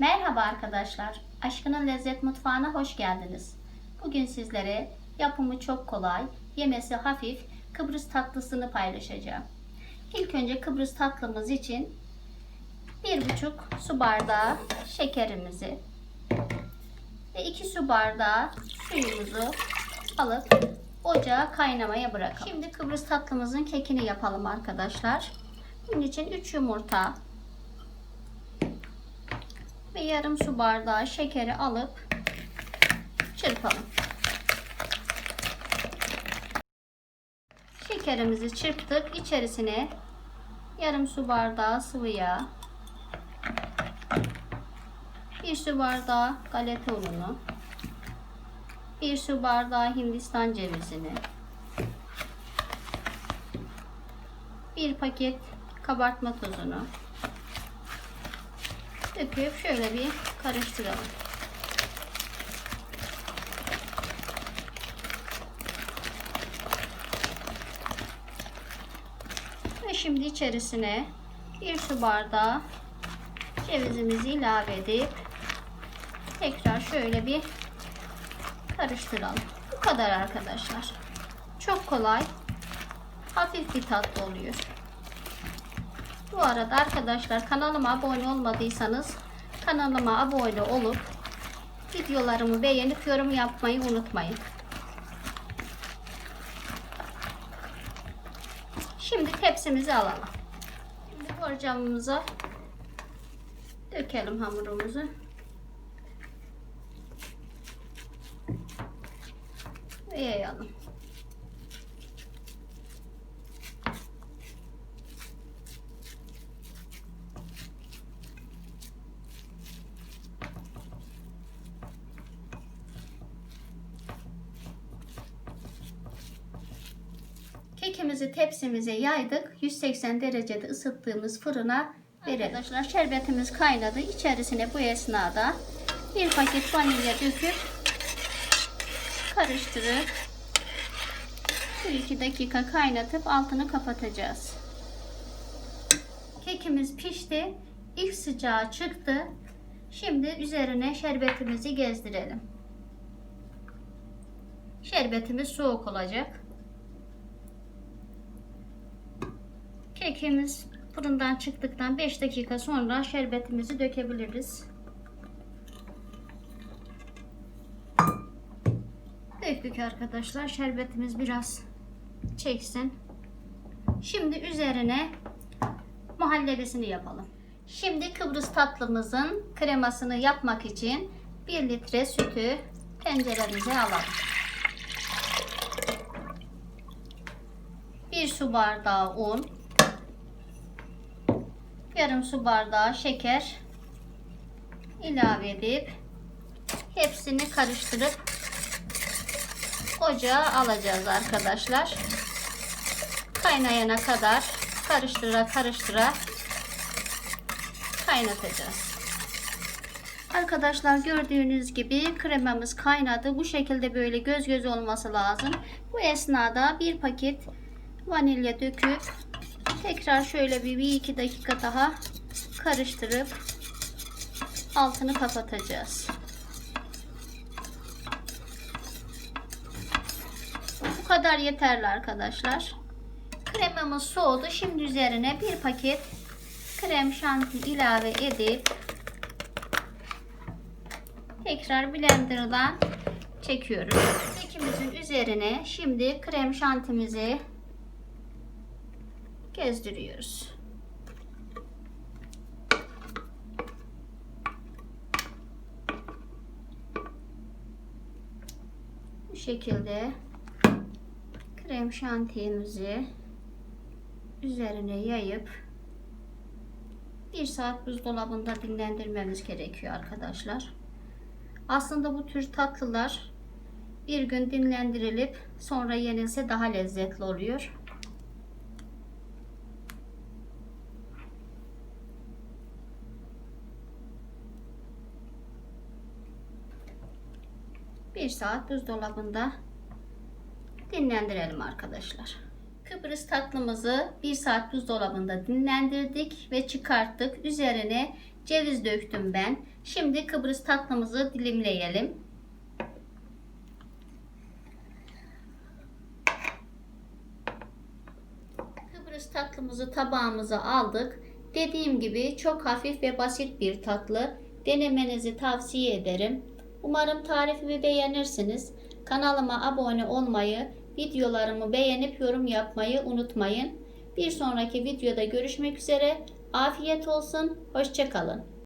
Merhaba arkadaşlar. Aşkının Lezzet Mutfağı'na hoş geldiniz. Bugün sizlere yapımı çok kolay, yemesi hafif Kıbrıs tatlısını paylaşacağım. İlk önce Kıbrıs tatlımız için 1,5 su bardağı şekerimizi ve 2 su bardağı suyumuzu alıp ocağa kaynamaya bırakalım. Şimdi Kıbrıs tatlımızın kekini yapalım arkadaşlar. Bunun için 3 yumurta, ve yarım su bardağı şekeri alıp çırpalım. Şekerimizi çırptık. İçerisine yarım su bardağı sıvı yağ, bir su bardağı galeta ununu, bir su bardağı hindistan cevizini, bir paket kabartma tozunu, döküp şöyle bir karıştıralım. Ve şimdi içerisine bir su bardağı cevizimizi ilave edip tekrar şöyle bir karıştıralım. Bu kadar arkadaşlar. Çok kolay, hafif bir tatlı oluyor. Bu arada arkadaşlar kanalıma abone olmadıysanız kanalıma abone olup videolarımı beğenip yorum yapmayı unutmayın. Şimdi tepsimizi alalım. Şimdi borcamımıza dökelim hamurumuzu. Yayalım. Kekimizi tepsimize yaydık. 180 derecede ısıttığımız fırına verelim. Arkadaşlar şerbetimiz kaynadı. İçerisine bu esnada bir paket vanilya döküp karıştırıp 1-2 dakika kaynatıp altını kapatacağız. Kekimiz pişti. İlk sıcağı çıktı. Şimdi üzerine şerbetimizi gezdirelim. Şerbetimiz soğuk olacak. Kekimiz fırından çıktıktan 5 dakika sonra şerbetimizi dökebiliriz. Döktük arkadaşlar. Şerbetimiz biraz çeksin. Şimdi üzerine muhallebisini yapalım. Şimdi Kıbrıs tatlımızın kremasını yapmak için 1 litre sütü tenceremize alalım. 1 su bardağı un, yarım su bardağı şeker ilave edip hepsini karıştırıp ocağa alacağız arkadaşlar. Kaynayana kadar karıştıra karıştıra kaynatacağız. Arkadaşlar gördüğünüz gibi kremamız kaynadı. Bu şekilde böyle göz göz olması lazım. Bu esnada bir paket vanilya döküp tekrar şöyle bir, bir iki dakika daha karıştırıp altını kapatacağız. Bu kadar yeterli arkadaşlar. Kremamız soğudu. Şimdi üzerine bir paket krem şanti ilave edip tekrar blenderdan çekiyoruz. Kekimizin üzerine şimdi krem şantimizi gezdiriyoruz. Bu şekilde krem şantiyemizi üzerine yayıp bir saat buzdolabında dinlendirmemiz gerekiyor arkadaşlar. Aslında bu tür tatlılar bir gün dinlendirilip sonra yenilse daha lezzetli oluyor. Bir saat buzdolabında dinlendirelim arkadaşlar. Kıbrıs tatlımızı bir saat buzdolabında dinlendirdik ve çıkarttık. Üzerine Ceviz döktüm ben. Şimdi Kıbrıs tatlımızı dilimleyelim. Kıbrıs tatlımızı tabağımıza aldık. Dediğim gibi çok hafif ve basit bir tatlı. Denemenizi tavsiye ederim. Umarım tarifimi beğenirsiniz. Kanalıma abone olmayı, videolarımı beğenip yorum yapmayı unutmayın. Bir sonraki videoda görüşmek üzere. Afiyet olsun. Hoşçakalın.